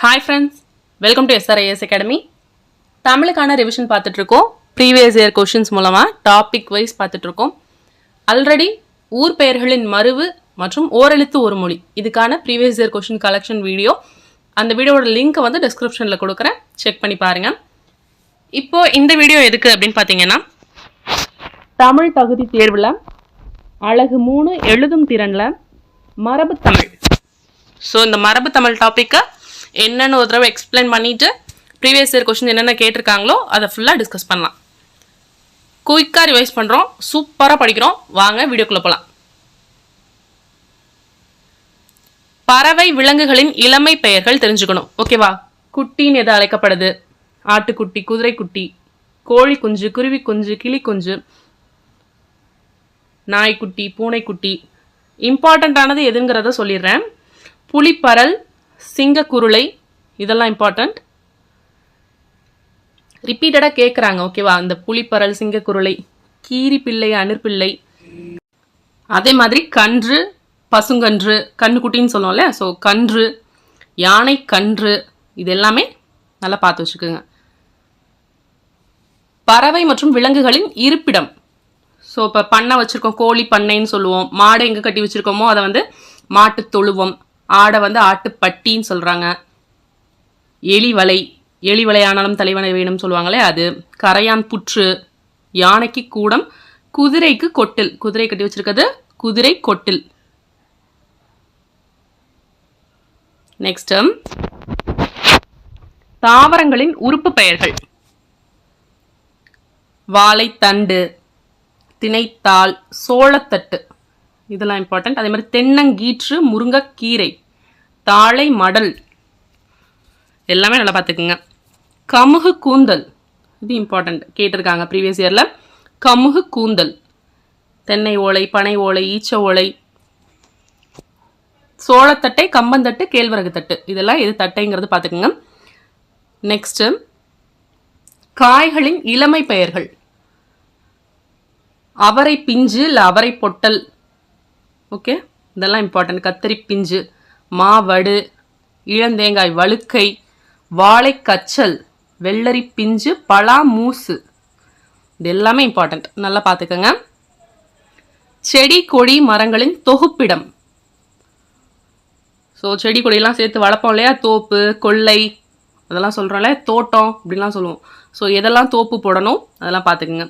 Hi friends welcome to SRIS academy தமிழுக்கான revision பார்த்துட்ருக்கோம் previous year questions மூலமாக topic wise பார்த்துட்ருக்கோம் already ஊர் பெயர்களின் மறுவு மற்றும் ஓரெழுத்து ஒரு மொழி. இதுக்கான previous year question collection video அந்த வீடியோட லிங்க்கை வந்து டிஸ்கிரிப்ஷனில் கொடுக்குறேன். செக் பண்ணி பாருங்கள் இப்போது இந்த வீடியோ எதுக்கு அப்படின்னு பார்த்தீங்கன்னா தமிழ் தகுதி தேர்வில் அழகு மூணு எழுதும் திறனில் மரபு தமிழ். ஸோ இந்த மரபு தமிழ் டாப்பிக்கை என்னென்னு ஒரு தடவை எக்ஸ்பிளைன் பண்ணிட்டு ப்ரீவியஸ் இயர் கொஷின் என்னென்ன கேட்டிருக்காங்களோ அதை ஃபுல்லாக டிஸ்கஸ் பண்ணலாம். குயிக்காக ரிவைஸ் பண்ணுறோம் சூப்பராக படிக்கிறோம். வாங்க வீடியோக்குள்ளே போகலாம் பறவை விலங்குகளின் இளமை பெயர்கள் தெரிஞ்சுக்கணும். ஓகேவா குட்டின்னு எது அழைக்கப்படுது? ஆட்டுக்குட்டி குதிரைக்குட்டி கோழி குஞ்சு குருவி குஞ்சு கிளி குஞ்சு நாய்க்குட்டி பூனைக்குட்டி. இம்பார்ட்டண்ட்டானது எதுங்கிறத சொல்லிடுறேன். புலிப்பறல் சிங்கக்குருளை இதெல்லாம் இம்பார்ட்டண்ட் ரிப்பீட்டடாக கேட்குறாங்க ஓகேவா அந்த புலிப்பரல் சிங்கக்குருளை கீரிப்பிள்ளை அணிற்பிள்ளை. அதே மாதிரி கன்று பசுங்கன்று கண்ணுக்குட்டின்னு சொல்லுவோம்ல ஸோ கன்று யானை கன்று இது எல்லாமே நல்லா பார்த்து வச்சுக்கோங்க. பறவை மற்றும் விலங்குகளின் இருப்பிடம். ஸோ இப்போ பண்ணை வச்சுருக்கோம் கோழி பண்ணைன்னு சொல்லுவோம் மாடை எங்கே கட்டி வச்சுருக்கோமோ அதை வந்து மாட்டு தொழுவம் ஆடை வந்து ஆட்டுப்பட்டின்னு சொல்கிறாங்க எலி வலை எலி வலையானாலும் தலைவனை வேணும்னு சொல்லுவாங்களே அது. கரையான் புற்று யானைக்கு கூடம் குதிரைக்கு கொட்டில். குதிரை கட்டி வச்சிருக்கிறது குதிரை கொட்டில். நெக்ஸ்ட் um, தாவரங்களின் உறுப்பு பெயர்கள். வாழைத்தண்டு திணைத்தாள் சோளத்தட்டு. இதெல்லாம் இம்பார்ட்டண்ட் அதே மாதிரி தென்னங்கீற்று முருங்கைக்கீரை தாழை மடல். எல்லாமே நல்லா பார்த்துக்குங்க. கமுகு கூந்தல். இது இம்பார்ட்டண்ட் கேட்டிருக்காங்க ப்ரீவியஸ் இயரில் கமுகு கூந்தல். தென்னை ஓலை பனை ஓலை ஈச்ச ஓலை. சோளத்தட்டை கம்பந்தட்டு கேழ்வரகு தட்டு. இதெல்லாம் எது தட்டைங்கிறது பார்த்துக்குங்க. நெக்ஸ்ட்டு காய்களின் இளமை பெயர்கள். அவரை பிஞ்சு இல்லை அவரை பொட்டல். ஓகே இதெல்லாம் இம்பார்ட்டன்ட் கத்தரி பிஞ்சு மாவடு இளந்தேங்காய் வழுக்கை வாழை கச்சல் வெள்ளரி பிஞ்சு பலா மூசு. இது எல்லாமே இம்பார்ட்டண்ட் நல்லா பார்த்துக்கோங்க. செடி கொடி மரங்களின் தொகுப்பிடம். ஸோ செடி கொடியெல்லாம் சேர்த்து வளர்ப்போம் இல்லையா? தோப்பு கொல்லை அதெல்லாம் சொல்கிறோம்ல தோட்டம் அப்படின்லாம் சொல்லுவோம். ஸோ எதெல்லாம் தோப்பு போடணும்? அதெல்லாம் பார்த்துக்குங்க.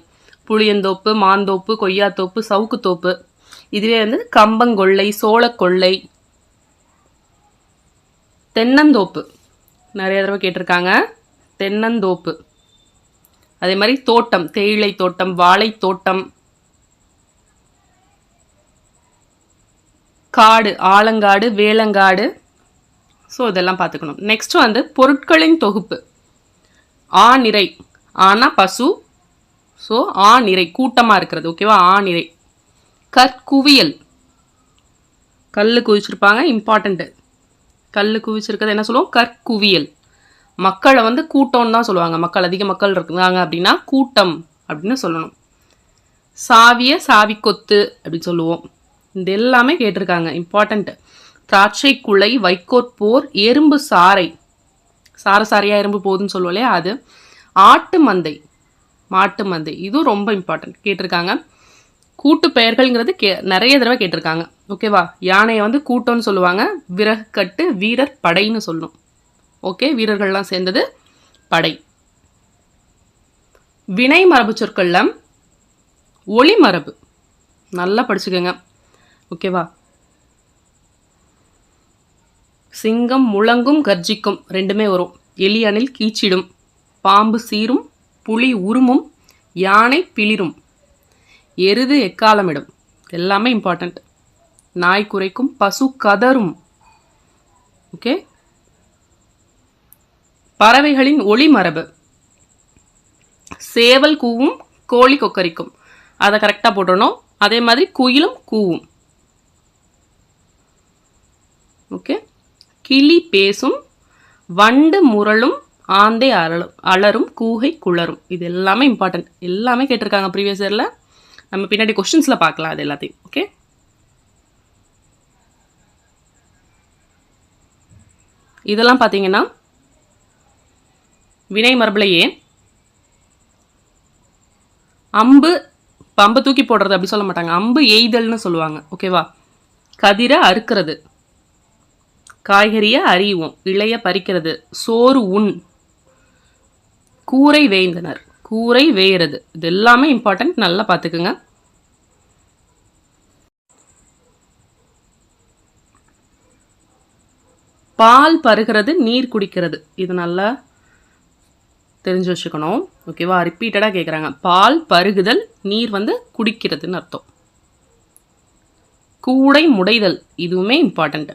புளியந்தோப்பு மாந்தோப்பு கொய்யாத்தோப்பு சவுக்கு தோப்பு இதுவே வந்து கம்பங்கொள்ளை சோளக்கொள்ளை தென்னந்தோப்பு. நிறைய தடவை கேட்டிருக்காங்க. தென்னந்தோப்பு. அதே மாதிரி தோட்டம் தேயிலை தோட்டம் வாழை தோட்டம் காடு ஆலங்காடு வேலங்காடு. ஸோ இதெல்லாம் பார்த்துக்கணும். நெக்ஸ்ட் வந்து பொருட்களின் தொகுப்பு. ஆ நிறை. ஆனால் பசு. ஸோ ஆ நிறை. கூட்டமாக இருக்கிறது. ஓகேவா ஆ நிறை. கற்குவியல். கல் குவிச்சிருப்பாங்க இம்பார்ட்டண்ட்டு கல் குவிச்சிருக்கிறது என்ன சொல்லுவோம்? கற்குவியல். மக்களை வந்து கூட்டம்னு தான் சொல்லுவாங்க. மக்கள் அதிக மக்கள் இருக்காங்க அப்படின்னா கூட்டம் அப்படின்னு சொல்லணும். சாவிய சாவி கொத்து அப்படின்னு சொல்லுவோம். இது எல்லாமே கேட்டிருக்காங்க. இம்பார்ட்டண்ட்டு திராட்சை குலை வைக்கோற் போர் எறும்பு சாறை. சார எறும்பு போகுதுன்னு சொல்லுவோம் இல்லையா? அது ஆட்டு மந்தை. மாட்டு மந்தை. இதுவும் ரொம்ப இம்பார்ட்டன்ட் கேட்டிருக்காங்க. கூட்டு பெயர்கள்ங்கிறது கே நிறைய தடவை கேட்டிருக்காங்க. ஓகேவா யானையை வந்து கூட்டம்னு சொல்லுவாங்க. விறகு கட்டு வீரர் படைன்னு சொல்லணும். ஓகே வீரர்கள்லாம் சேர்ந்தது படை. வினை மரபு சொற்களில் ஒளி மரபு. நல்லா படிச்சுக்கோங்க. ஓகேவா சிங்கம் முழங்கும் கர்ஜிக்கும் ரெண்டுமே வரும். எலியனில் கீச்சிடும். பாம்பு சீரும் புலி உருமும் யானை பிளிரும். எருது எக்காலமிடும். எல்லாமே இம்பார்ட்டண்ட் நாய் குறைக்கும் பசு கதரும் ஓகே பறவைகளின் ஒளி மரபு. சேவல் கூவும் கோழி கொக்கரிக்கும். அதை கரெக்டாக போட்டுடணும். அதே மாதிரி குயிலும் கூவும். ஓகே கிளி பேசும் வண்டு முரளும் ஆந்தை அலரும் அலரும் கூகை குளரும். இது எல்லாமே இம்பார்ட்டன்ட் எல்லாமே கேட்டிருக்காங்க ப்ரீவியஸ் இயரில் நம்ம பின்னாடி கொஷின்ஸில் பார்க்கலாம் அது எல்லாத்தையும் ஓகே இதெல்லாம் பார்த்தீங்கன்னா வினை மரபுலையே அம்பு பம்பை தூக்கி போடுறது அப்படி சொல்ல மாட்டாங்க. அம்பு எய்தல்னு சொல்லுவாங்க ஓகேவா கதிரை அறுக்கிறது காய்கறியை அறிவோம் இளைய பறிக்கிறது சோறு உண் கூரை வேய்ந்தனர் கூரை வேகிறது. இது எல்லாமே இம்பார்ட்டண்ட் நல்லா பார்த்துக்குங்க. பால் பருகிறது நீர் குடிக்கிறது. இது நல்லா தெரிஞ்சு வச்சுக்கணும். ஓகேவா ரிப்பீட்டடாக கேட்குறாங்க பால் பருகுதல் நீர் வந்து குடிக்கிறதுன்னு அர்த்தம். கூடை முடைதல். இதுவுமே இம்பார்ட்டண்ட்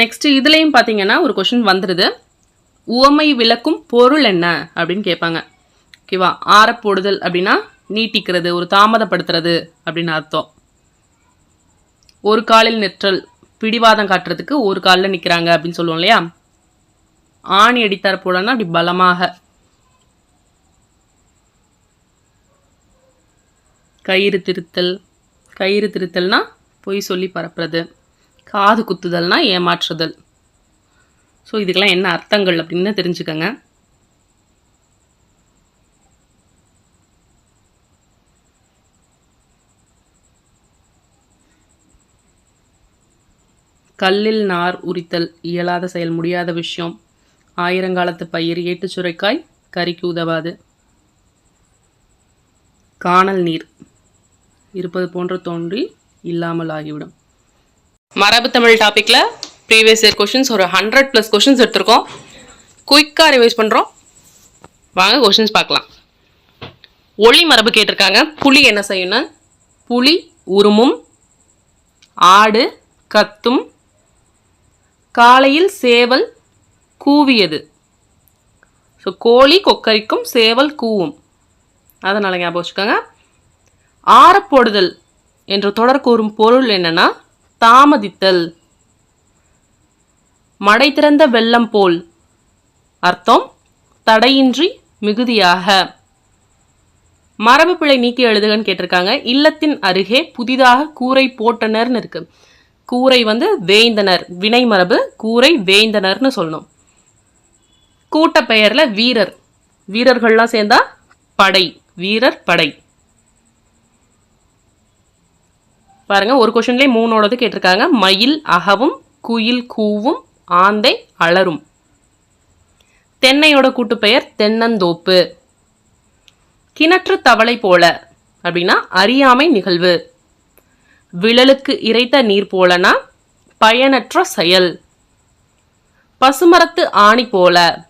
நெக்ஸ்ட் இதுலேயும் பார்த்தீங்கன்னா ஒரு கொஷின் வந்துடுது உவமை விளக்கும் பொருள் என்ன? அப்படின்னு கேட்பாங்க. ஓகேவா ஆறப்போடுதல் அப்படின்னா நீட்டிக்கிறது ஒரு தாமதப்படுத்துறது அப்படின்னு அர்த்தம். ஒரு காலில் நிற்றல் பிடிவாதம் காட்டுறதுக்கு ஒரு காலில் நிற்கிறாங்க அப்படின்னு சொல்லுவோம் இல்லையா? ஆணி அடித்தார் போலன்னா அப்படி பலமாக. கயிறு திருத்தல் கயிறு திருத்தல்னா பொய் சொல்லி பரப்புறது. காது குத்துதல்னா ஏமாற்றுதல். ஸோ இதுக்கெல்லாம் என்ன அர்த்தங்கள் அப்படின்னு தெரிஞ்சுக்கங்க. கல்லில் நார் உரித்தல் இயலாத செயல் முடியாத விஷயம். ஆயிரங்காலத்து பயிர் ஏட்டு சுரைக்காய் கறிக்கு உதவாது. காணல் நீர் இருப்பது போன்ற தோன்றி இல்லாமல் ஆகிவிடும். மரபு தமிழ் டாப்பிக்கில் ப்ரீவியஸ் இயர் கொஷின்ஸ் ஒரு ஹண்ட்ரட் ப்ளஸ் கொஷின்ஸ் எடுத்திருக்கோம். குயிக்காக ரிவைஸ் பண்ணுறோம் வாங்க கொஷின்ஸ் பார்க்கலாம். ஒளி மரபு கேட்டிருக்காங்க. புலி என்ன செய்யணும்னா புலி உருமும் ஆடு கத்தும் காலையில் சேவல் கூவியது. ஸோ கோழி கொக்கரிக்கும் சேவல் கூவும். அதனால் ஞாபகம் வச்சுக்கோங்க. ஆறப்போடுதல் என்ற தொடர் கூறும் பொருள் என்னென்னா தாமதித்தல். மடை திறந்த வெள்ளம் போல். அர்த்தம்? தடையின்றி மிகுதியாக. மரபு பிழை நீக்கி எழுதுகன்னு கேட்டிருக்காங்க. இல்லத்தின் அருகே புதிதாக கூரை போட்டனர்னு இருக்கு. கூரை வந்து வேய்ந்தனர் வினை மரபு கூரை வேய்ந்தனர்னு சொல்லணும். கூட்ட பெயர்ல வீரர். வீரர்கள்லாம் சேர்ந்தா படை. வீரர் படை. பாருங்க ஒரு கொஷின்லேயே மூணோடது கேட்டிருக்காங்க. மயில் அகவும் குயில் கூவும் ஆந்தை அலரும். தென்னையோட கூட்டுப்பெயர் தென்னந்தோப்பு. கிணற்று தவளை போல அப்படின்னா அறியாமை நிகழ்வு. விழலுக்கு இறைத்த நீர் போலனா பயனற்ற செயல். பசுமரத்து ஆணி போல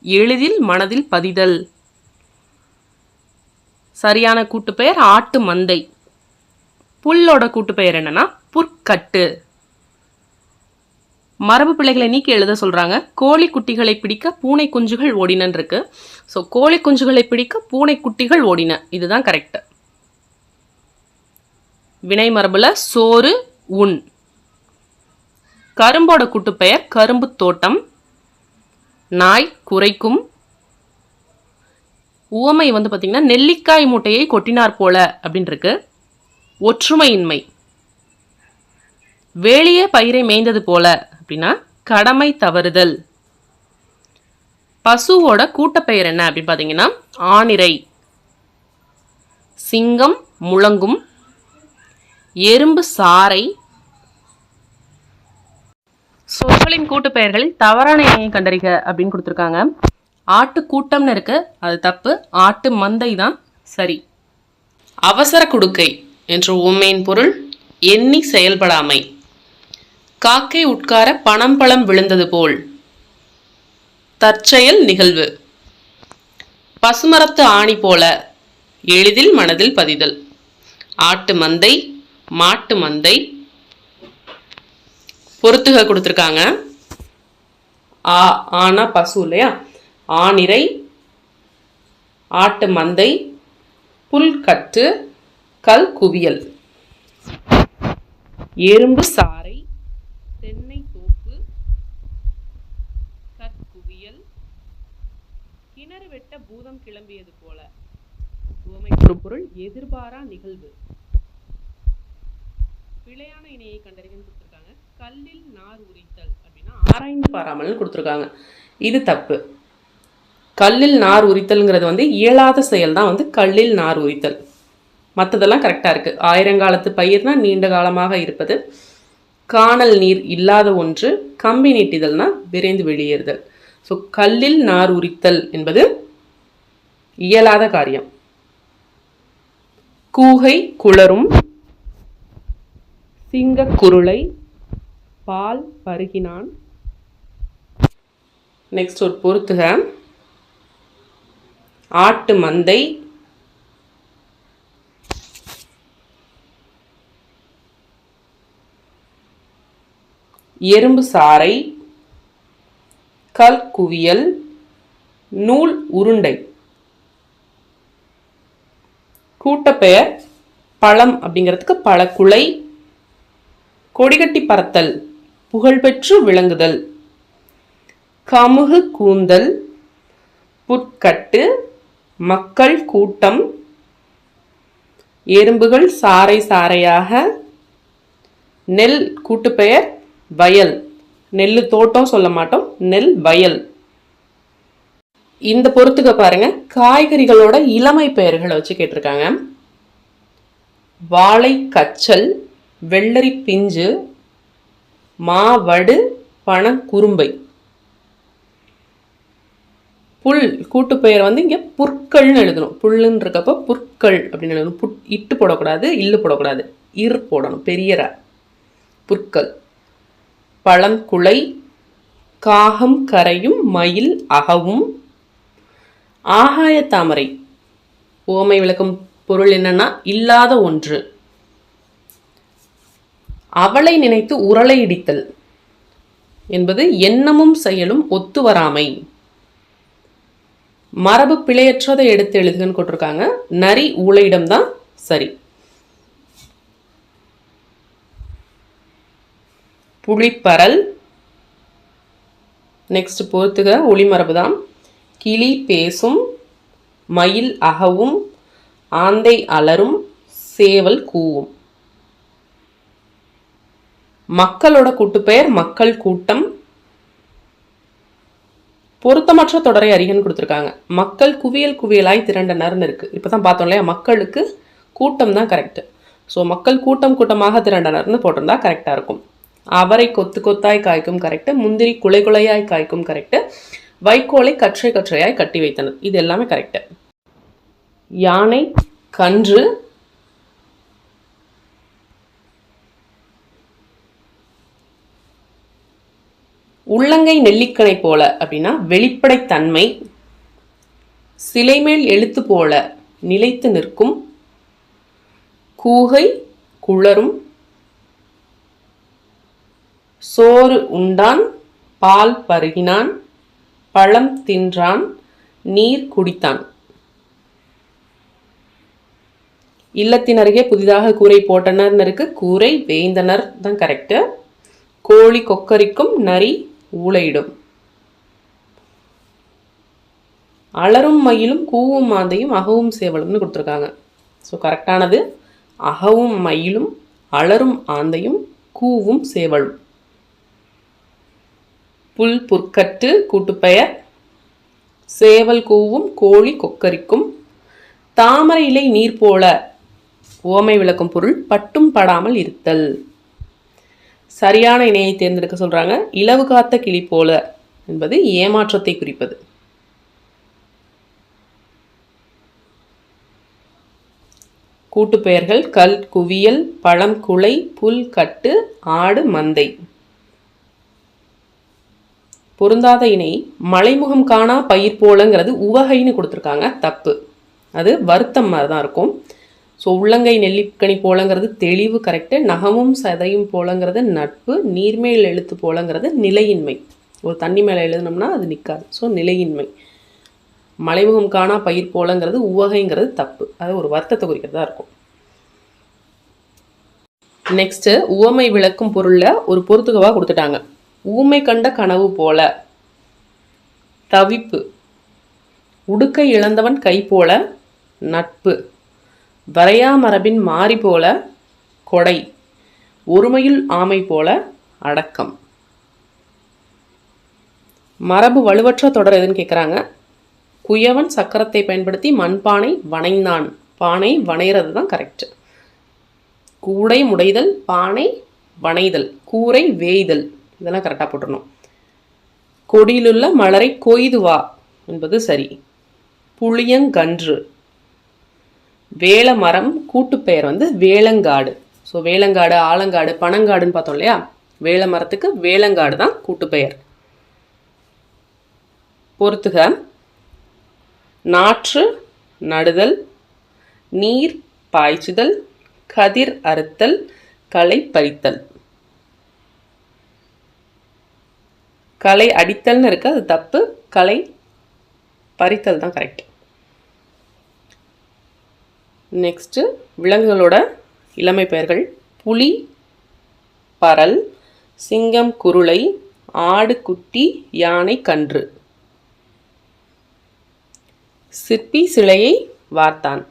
எளிதில் மனதில் பதிதல். சரியான கூட்டுப்பெயர் ஆட்டு மந்தை. புல்லோட கூட்டுப்பெயர் என்னன்னா புற்கட்டு. மரபு பிள்ளைகளை நீக்கி எழுத சொல்கிறாங்க கோழி குட்டிகளை பிடிக்க பூனை குஞ்சுகள் ஓடினன் இருக்கு. ஸோ கோழி குஞ்சுகளை பிடிக்க பூனை குட்டிகள் ஓடின. இதுதான் கரெக்ட் வினை மரபில் சோறு உண். கரும்போட கூட்டுப்பெயர் கரும்பு தோட்டம். நாய் குறைக்கும் உவமை வந்து பார்த்தீங்கன்னா நெல்லிக்காய் மூட்டையை கொட்டினார் போல அப்படின்னு இருக்கு ஒற்றுமையின்மை. வேலியே பயிரை மேய்ந்தது போல. அப்படின்னா கடமை தவறுதல். பசுவோட கூட்டப்பெயர் என்ன அப்படின்னு பார்த்தீங்கன்னா ஆணிரை சிங்கம் முழங்கும். எறும்பு சாறை. சொற்களின் கூட்டுப்பெயர்களில் தவறான இணையை கண்டறிக அப்படின்னு கொடுத்துருக்காங்க. ஆட்டு கூட்டம்னு இருக்கு அது தப்பு. ஆட்டு மந்தை தான் சரி. அவசர குடுக்கை என்ற உண்மையின் பொருள் எண்ணி செயல்படாமை. காக்கை உட்கார பணம் பழம் விழுந்தது போல். தற்செயல் நிகழ்வு. பசுமரத்து ஆணி போல எளிதில் மனதில் பதிதல். ஆட்டு மந்தை மாட்டு மந்தை. பொறுத்துக கொடுத்துருக்காங்க. ஆ ஆனா பசு இல்லையா? ஆணிரை ஆட்டு மந்தை புல்கட்டு கல் குவியல். எறும்பு சாறை தென்னை தோப்பு கற்குவியல் கிணறு வெட்ட பூதம் கிளம்பியது போல. உவமை ஒரு பொருள் எதிர்பாரா நிகழ்வு. பிழையான இணையை கண்டறிகன்னு கொடுத்துருக்காங்க. கல்லில் நார் உரித்தல் அப்படின்னா ஆராய்ந்து பாராமல் கொடுத்துருக்காங்க. இது தப்பு. கல்லில் நார் உரித்தல்ங்கிறது வந்து இயலாத செயல் தான் வந்து கல்லில் நார் உரித்தல். மற்றதெல்லாம் கரெக்டாக இருக்குது ஆயிரங்காலத்து பயிர்னா நீண்ட காலமாக இருப்பது. காணல் நீர் இல்லாத ஒன்று கம்பி நீட்டிதல்னா விரைந்து வெளியேறுதல். ஸோ கல்லில் நார் உரித்தல் என்பது இயலாத காரியம். கூகை குளரும் சிங்கக் குருளை பால் பருகினான். நெக்ஸ்ட் ஒரு பொறுத்துக ஆட்டு மந்தை எறும்பு சாறை கல் குவியல் நூல் உருண்டை. கூட்டப்பெயர் பழம் அப்படிங்கிறதுக்கு பழக்குலை கொடிகட்டி பறத்தல் புகழ்பெற்று விளங்குதல். கமுகு கூந்தல் புற்கட்டு மக்கள் கூட்டம் எறும்புகள் சாறை சாறையாக நெல் கூட்டுப்பெயர் வயல். நெல் தோட்டம் சொல்ல மாட்டோம் நெல் வயல். இந்த பொறுத்துக்க பாருங்க காய்கறிகளோட இளமை பெயர்களை வச்சு கேட்டிருக்காங்க. வாழை கச்சல் வெள்ளரி பிஞ்சு மாவடு பணக்குறும்பை புல் கூட்டு பெயர் வந்து இங்கே புற்கள்னு எழுதணும். புல்லுன்னு இருக்கப்போ புற்கள் அப்படின்னு எழுதணும். புட் இட்டு போடக்கூடாது இல்லு போடக்கூடாது. இர் போடணும் பெரியரா புற்கள். பழங்குலை காகம் கரையும் மயில் அகவும். ஆகாய தாமரை. ஓமை விளக்கும் பொருள் என்னன்னா இல்லாத ஒன்று. அவளை நினைத்து உரலை இடித்தல் என்பது எண்ணமும் செயலும் ஒத்து வராமை. மரபு பிழையற்றதை எடுத்து எழுதுகன்னு கொட்டிருக்காங்க நரி ஊழையிடம் தான் சரி. புளிப்பரல். நெக்ஸ்ட் பொறுத்துக ஒளிமரபு தான் கிளி பேசும் மயில் அகவும் ஆந்தை அலரும் சேவல் கூவும். மக்களோட கூட்டுப்பெயர் மக்கள் கூட்டம். பொருத்தமற்ற தொடரை அறிகன்னு கொடுத்துருக்காங்க. மக்கள் குவியல் குவியலாய் திரண்டனர்னு இருக்குது இப்போ தான் பார்த்தோம் இல்லையா? மக்களுக்கு கூட்டம் தான் கரெக்ட் ஸோ மக்கள் கூட்டம் கூட்டமாக திரண்டனர்னு போட்டிருந்தா கரெக்டாக இருக்கும். அவரை கொத்து கொத்தாய் காய்க்கும் கரெக்டு முந்திரி குலை குலையாய் காய்க்கும் கரெக்டு வைக்கோலை கற்றை கற்றையாய் கட்டி வைத்தனர். இது எல்லாமே கரெக்டு யானை கன்று உள்ளங்கை நெல்லிக்கணை போல அப்படின்னா வெளிப்படைத்தன்மை சிலைமேல் எழுத்து போல நிலைத்து நிற்கும் கூகை குளரும் சோறு உண்டான் பால் பருகினான் பழம் தின்றான் நீர் குடித்தான். இல்லத்தின் அருகே புதிதாக கூரை போட்டனர்னு இருக்கு கூரை வேந்தனர் தான் கரெக்டு கோழி கொக்கரிக்கும் நரி ஊளையிடும். அலரும் மயிலும் கூவும் மாந்தையும் அகவும் சேவலும்னு கொடுத்துருக்காங்க. ஸோ கரெக்டானது அகவும் மயிலும் அலரும் ஆந்தையும் கூவும் சேவலும். புல் புற்கட்டு கூட்டுப்பெயர். சேவல் கூவும் கோழி கொக்கரிக்கும். தாமரை இலை நீர் போல ஓமை விளக்கும் பொருள் பட்டும் படாமல் இருத்தல். சரியான இணையை தேர்ந்தெடுக்க சொல்கிறாங்க இலவு காத்த கிளி போல என்பது ஏமாற்றத்தை குறிப்பது. கூட்டுப்பெயர்கள் கல் குவியல் பழம் குலை புல் கட்டு ஆடு மந்தை. பொருந்தாத இணை மலைமுகம் காணா பயிர் போலங்கிறது உவகைன்னு கொடுத்துருக்காங்க. தப்பு. அது வருத்தம் மாதிரி தான் இருக்கும். ஸோ உள்ளங்கை நெல்லிக்கனி போலங்கிறது தெளிவு கரெக்டு நகமும் சதையும் போலங்கிறது நட்பு நீர்மேல் எழுத்து போலங்கிறது நிலையின்மை. ஒரு தண்ணி மேலே எழுதுனோம்னா அது நிற்காது ஸோ நிலையின்மை. மலைமுகம் காணா பயிர் போலங்கிறது உவகைங்கிறது தப்பு. அது ஒரு வருத்தத்தை குறிக்கிறதா இருக்கும். நெக்ஸ்ட்டு உவமை விளக்கும் பொருளில் ஒரு பொறுத்துகவாக கொடுத்துட்டாங்க. ஊமை கண்ட கனவு போல. தவிப்பு. உடுக்கை இழந்தவன் கை போல. நட்பு. வரையா மரபின் மாறி போல. கொடை. ஒருமையுள் ஆமை போல. அடக்கம். மரபு வலுவற்ற தொடர் எதுன்னு கேட்குறாங்க குயவன் சக்கரத்தை பயன்படுத்தி மண்பானை வனைந்தான் பானை வனைகிறது தான் கரெக்ட் கூடை முடைதல் பானை வனைதல் கூரை வேய்தல். இதெல்லாம் கரெக்டாக போட்டுடணும் கொடியிலுள்ள மலரை கொய்துவா என்பது சரி. புளியங்கன்று. வேல மரம் கூட்டுப்பெயர் வந்து வேளங்காடு. ஸோ வேளங்காடு ஆலங்காடு பனங்காடுன்னு பார்த்தோம் இல்லையா? வேல மரத்துக்கு வேளங்காடு தான் கூட்டுப்பெயர். பொறுத்துக. நாற்று நடுதல் நீர் பாய்ச்சுதல் கதிர் அறுத்தல் களை பறித்தல். கலை அடித்தல்னு இருக்குது அது தப்பு. கலை பறித்தல் தான் கரெக்ட் நெக்ஸ்ட்டு விலங்குகளோட இளமை பெயர்கள். புலி பரல் சிங்கம் குருளை ஆடு குட்டி யானை கன்று. சிற்பி சிலையை வார்த்தான்.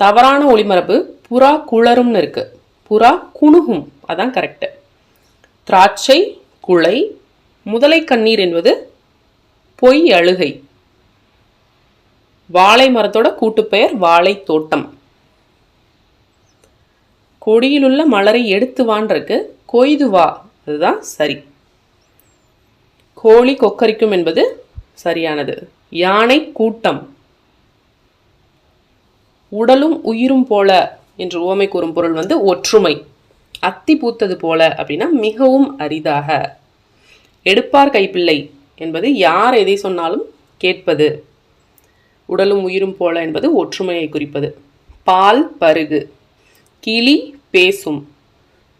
தவறான ஒளிமரபு புறா குளரும்னு இருக்குது புறா குணுகும் அதான் கரெக்டு திராட்சை குலை முதலை கண்ணீர் என்பது பொய் அழுகை. வாழை மரத்தோட கூட்டுப்பெயர் வாழை தோட்டம். கொடியிலுள்ள மலரை எடுத்து வான்றிருக்கு கொய்து வா அதுதான் சரி. கோழி கொக்கரிக்கும் என்பது சரியானது. யானை கூட்டம். உடலும் உயிரும் போல என்று ஓமை கூறும் பொருள் வந்து ஒற்றுமை. அத்தி பூத்தது போல அப்படின்னா மிகவும் அரிதாக. எடுப்பார் கைப்பிள்ளை என்பது யார் எதை சொன்னாலும் கேட்பது. உடலும் உயிரும் போல என்பது ஒற்றுமையை குறிப்பது. பால் பருகு. கிளி பேசும்.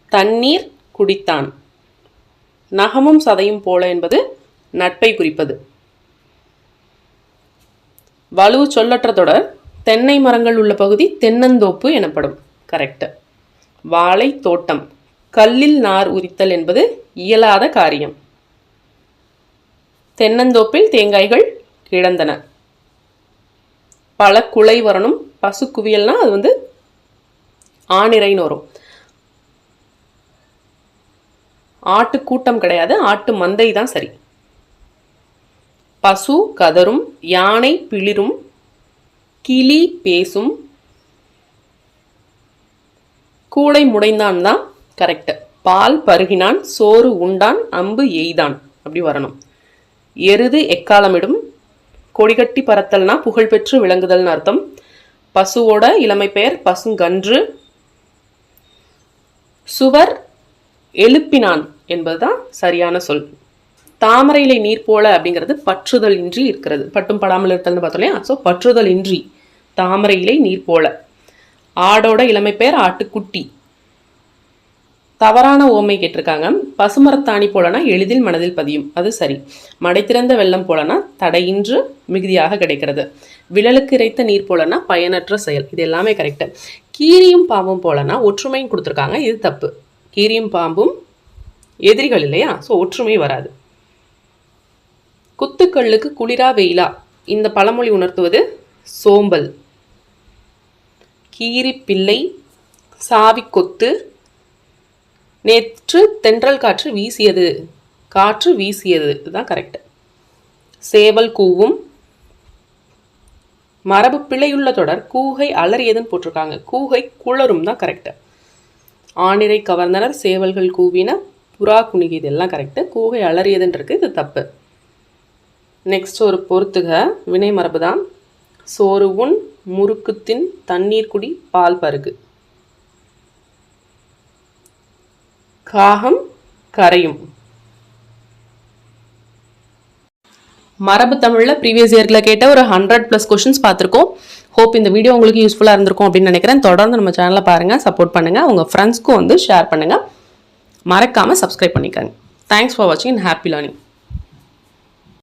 தண்ணீர் குடித்தான். நகமும் சதையும் போல என்பது நட்பை குறிப்பது. வலு சொல்லற்ற தொடர் தென்னை மரங்கள் உள்ள பகுதி தென்னந்தோப்பு எனப்படும். கரெக்ட். வாழை தோட்டம். கல்லில் நார் உரித்தல் என்பது இயலாத காரியம். தென்னந்தோப்பில் தேங்காய்கள் கிடந்தன. பல குலை வரணும் பசு குவியல்னால் அது வந்து ஆணிரைன்னு வரும். ஆட்டு கூட்டம் கிடையாது ஆட்டு மந்தை தான் சரி. பசு கதரும் யானை பிளிரும் கிளி பேசும் கூடை முடைந்தான் தான் கரெக்டு பால் பருகினான் சோறு உண்டான் அம்பு எய்தான் அப்படி வரணும். எருது எக்காலமிடும். கொடிகட்டி பறத்தல்னா புகழ்பெற்று விளங்குதல்னு அர்த்தம். பசுவோட இளமை பெயர் பசுங்கன்று. சுவர் எழுப்பினான் என்பதுதான் சரியான சொல். தாமரையிலை நீர் போல அப்படிங்கிறது பற்றுதல் இன்றி இருக்கிறது. பட்டும் படாமல் இருத்தல்னு பார்த்தோம் இல்லையா ஸோ பற்றுதல் இன்றி தாமரையிலை நீர் போல. ஆடோட இளமை பெயர் ஆட்டுக்குட்டி. தவறான ஓமை கேட்டிருக்காங்க. பசுமரத்தாணி போலனா எளிதில் மனதில் பதியும். அது சரி. மடை திறந்த வெள்ளம் போலனா தடையின்று மிகுதியாக கிடைக்கிறது. விழலுக்கு இறைத்த நீர் போலனா பயனற்ற செயல். இது எல்லாமே கரெக்டு கீரியும் பாம்பும் போலனா ஒற்றுமையும் கொடுத்துருக்காங்க. இது தப்பு. கீரியும் பாம்பும் எதிரிகள் இல்லையா? ஸோ ஒற்றுமை வராது. குத்துக்கல்லுக்கு குளிரா வெயிலா? இந்த பழமொழி உணர்த்துவது சோம்பல். கீரி பிள்ளை சாவி கொத்து நேற்று தென்றல் காற்று வீசியது. காற்று வீசியது. இதுதான் கரெக்ட் சேவல் கூவும். மரபு பிழையுள்ள தொடர். கூகை அலறியதுன்னு போட்டிருக்காங்க. கூகை குளரும் தான் கரெக்டு ஆணிரை கவர்ந்தனர் சேவல்கள் கூவின புறா குணிகி இதெல்லாம் கரெக்டு கூகை அலறியதுன்றது இது தப்பு. நெக்ஸ்ட் ஒரு பொறுத்துக. வினை மரபு தான் சோறு உண் முறுக்குத்தின் தண்ணீர் குடி பால் பருகு. காகம் கரையும். மரபு தமிழில் ப்ரீவியஸ் இயர்ல கேட்ட ஒரு ஹண்ட்ரட் ப்ளஸ் கொஷின்ஸ் பார்த்துருக்கோம். ஹோப் இந்த வீடியோ உங்களுக்கு யூஸ்ஃபுல்லாக இருந்திருக்கும் அப்படின்னு நினைக்கிறேன். தொடர்ந்து நம்ம சேனலை பாருங்கள் சப்போர்ட் பண்ணுங்கள் உங்கள் ஃப்ரெண்ட்ஸ்க்கும் வந்து ஷேர் பண்ணுங்கள் மறக்காமல் சப்ஸ்கிரைப் பண்ணிக்கோங்க. தேங்க்ஸ் ஃபார் வாட்சிங் அண்ட் ஹாப்பி லேர்னிங்